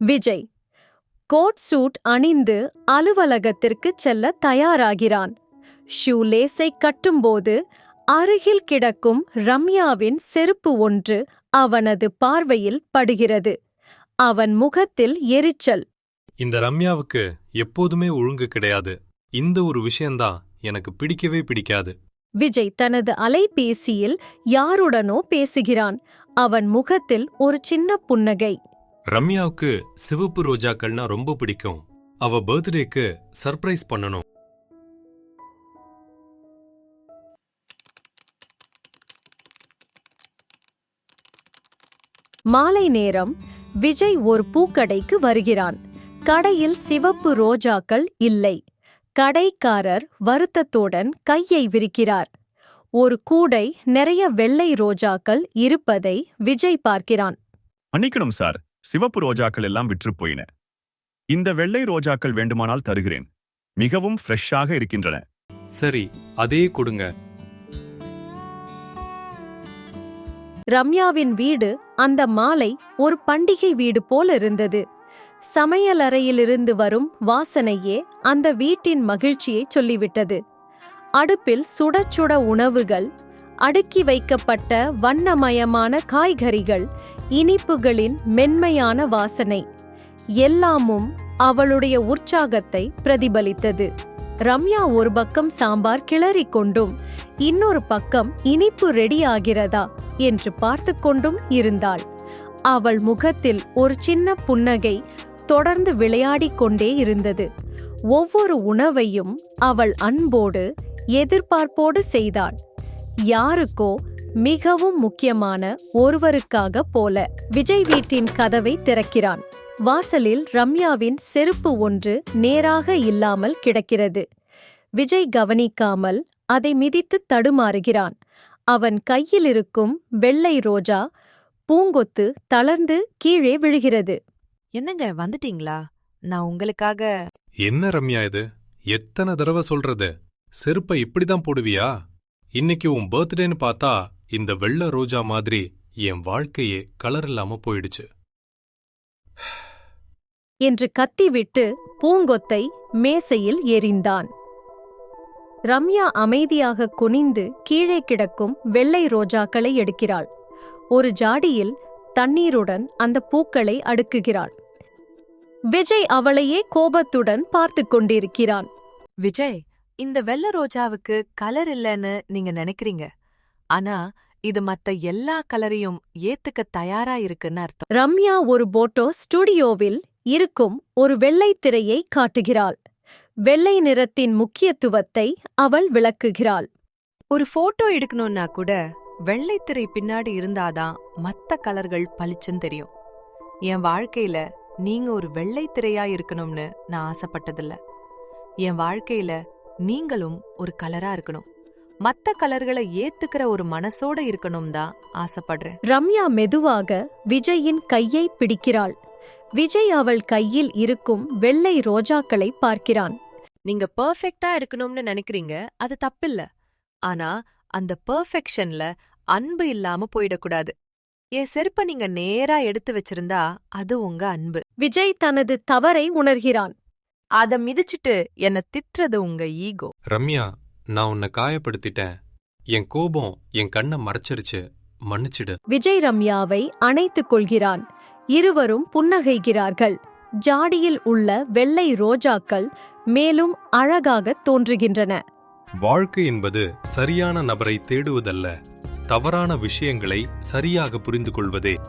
Vijay. Coat suit அணிந்து அலுவலகத்திற்கு செல்ல தயாராகிறான். ஷூ லேஸை கட்டும்போது அருகில் கிடக்கும் ரம்யாவின் செருப்பு ஒன்று அவனது பார்வையில் படுகிறது. அவன் முகத்தில் எரிச்சல். இந்த ரம்யாவுக்கு எப்போதுமே ஒழுங்கு கிடையாது. இந்த ஒரு விஷயம்தான் எனக்கு பிடிக்கவே பிடிக்காது. விஜய் தனது அலைபேசியில் யாருடனோ பேசுகிறான். அவன் முகத்தில் ஒரு சின்ன புன்னகை. ரம்யாவுக்கு சிவப்பு ரோஜாக்கள்னா ரொம்ப பிடிக்கும். அவ பர்த்டேக்கு சர்ப்ரைஸ் பண்ணணும். மாலை நேரம் விஜய் ஒரு பூக்கடைக்கு வருகிறான். கடையில் சிவப்பு ரோஜாக்கள் இல்லை. கடைக்காரர் வருத்தத்துடன் கையை விரிக்கிறார். ஒரு கூடை நிறைய வெள்ளை ரோஜாக்கள் இருப்பதை விஜய் பார்க்கிறான். மன்னிக்கணும் சார். சிவப்பு ரோஜாக்கள் எல்லாம் விற்று போயின. இந்த வெள்ளை ரோஜாக்கள் வேண்டுமானால் தருகிறேன். மிகவும் ஃப்ரெஷ்ஷாக இருக்கின்றன. சரி அதே கொடுங்க. ரம்யாவின் வீடு அந்த மாலை ஒரு பண்டிகை வீடு போல இருந்தது. சமையலறையிலிருந்து வரும் வாசனையே அந்த வீட்டின் மகிழ்ச்சியை சொல்லிவிட்டது. அடுப்பில் சுட சுட உணவுகள் அடுக்கி வைக்கப்பட்ட வண்ணமயமான காய்கறிகள் இனிப்புகளின் மென்மையான வாசனை எல்லாமும் அவளுடைய உற்சாகத்தை பிரதிபலித்தது. ரம்யா ஒரு பக்கம் சாம்பார் கிளறி கொண்டும் இன்னொரு பக்கம் இனிப்பு ரெடி ஆகிறதா என்று பார்த்து கொண்டும் இருந்தாள். அவள் முகத்தில் ஒரு சின்ன புன்னகை தொடர்ந்து விளையாடிக் கொண்டே இருந்தது. ஒவ்வொரு உணவையும் அவள் அன்போடு எதிர்பார்ப்போடு செய்தாள். யாருக்கோ மிகவும் முக்கியமான ஒருவருக்காக போல. விஜய் வீட்டின் கதவை திறக்கிறான். வாசலில் ரம்யாவின் செருப்பு ஒன்று நேராக இல்லாமல் கிடக்கிறது. விஜய் கவனிக்காமல் அதை மிதித்து தடுமாறுகிறான். அவன் கையில் இருக்கும் வெள்ளை ரோஜா பூங்கொத்து தளர்ந்து கீழே விழுகிறது. என்னங்க வந்துட்டீங்களா? நான் உங்களுக்காக. என்ன ரம்யா இது? எத்தனை தடவை சொல்றது? செருப்பை இப்படிதான் போடுவியா? இன்னைக்கு உன் பர்த்டேன்னு பார்த்தா இந்த வெள்ளை ரோஜா மாதிரி என் வாழ்க்கையே கலர் இல்லாம போயிடுச்சு. என்று கத்திவிட்டு பூங்கொத்தை மேசையில் எறிந்தான் ரம்யா அமைதியாக குனிந்து கீழே கிடக்கும் வெள்ளை ரோஜாக்களை எடுக்கிறாள். ஒரு ஜாடியில் தண்ணீருடன் அந்த பூக்களை அடுக்குகிறாள். விஜய் அவளையே கோபத்துடன் பார்த்து கொண்டிருக்கிறான். விஜய் இந்த வெள்ளை ரோஜாவுக்கு கலர் இல்லைன்னு நீங்க நினைக்கிறீங்க. ஆனா இது மத்த எல்லா கலரையும் ஏத்துக்க தயாரா இருக்குன்னு அர்த்தம். ரம்யா ஒரு போட்டோ ஸ்டுடியோவில் இருக்கும் ஒரு வெள்ளை திரையை காட்டுகிறாள். வெள்ளை நிறத்தின் முக்கியத்துவத்தை அவள் விளக்குகிறாள். ஒரு போட்டோ எடுக்கணும்னா கூட வெள்ளைத்திரை பின்னாடி இருந்தாதான் மத்த கலர்கள் பளிச்சுன்னு தெரியும். என் வாழ்க்கையில நீங்க ஒரு வெள்ளைத்திரையா இருக்கணும்னு நான் ஆசைப்பட்டதில்ல. என் வாழ்க்கையில நீங்களும் ஒரு கலரா இருக்கணும். மத்த கலர்களை ஏத்துக்கிற ஒரு மனசோட இருக்கணும் தான் ஆசைப்படுறேன். ரம்யா மெதுவாக விஜயின் கையை பிடிக்கிறாள். விஜய் அவள் கையில் இருக்கும் வெள்ளை ரோஜாக்களை பார்க்கிறான். நீங்க பெர்ஃபெக்ட்டா இருக்கணும்னு நினைக்கிறீங்க அது தப்பில்ல. ஆனா அந்த பெர்ஃபெக்ஷன்ல அன்பு இல்லாம போயிடக்கூடாது. என் செருப்ப நீங்க நேரா எடுத்து வச்சிருந்தா அது உங்க அன்பு. விஜய் தனது தவறை உணர்கிறான். அத மிதிச்சிட்டு என்ன திட்டுறது உங்க ஈகோ. ரம்யா நான் உன்னை காயப்படுத்திட்டேன். என் கோபம் என் கண்ணை மறைச்சிருச்சு. மன்னிச்சிடு. விஜய் ரம்யாவை அணைத்துக் கொள்கிறான். இருவரும் புன்னகைகிறார்கள். ஜாடியில் உள்ள வெள்ளை ரோஜாக்கள் மேலும் அழகாகத் தோன்றுகின்றன. வாழ்க்கை என்பது சரியான நபரை தேடுவதல்ல. தவறான விஷயங்களை சரியாக புரிந்து கொள்வதே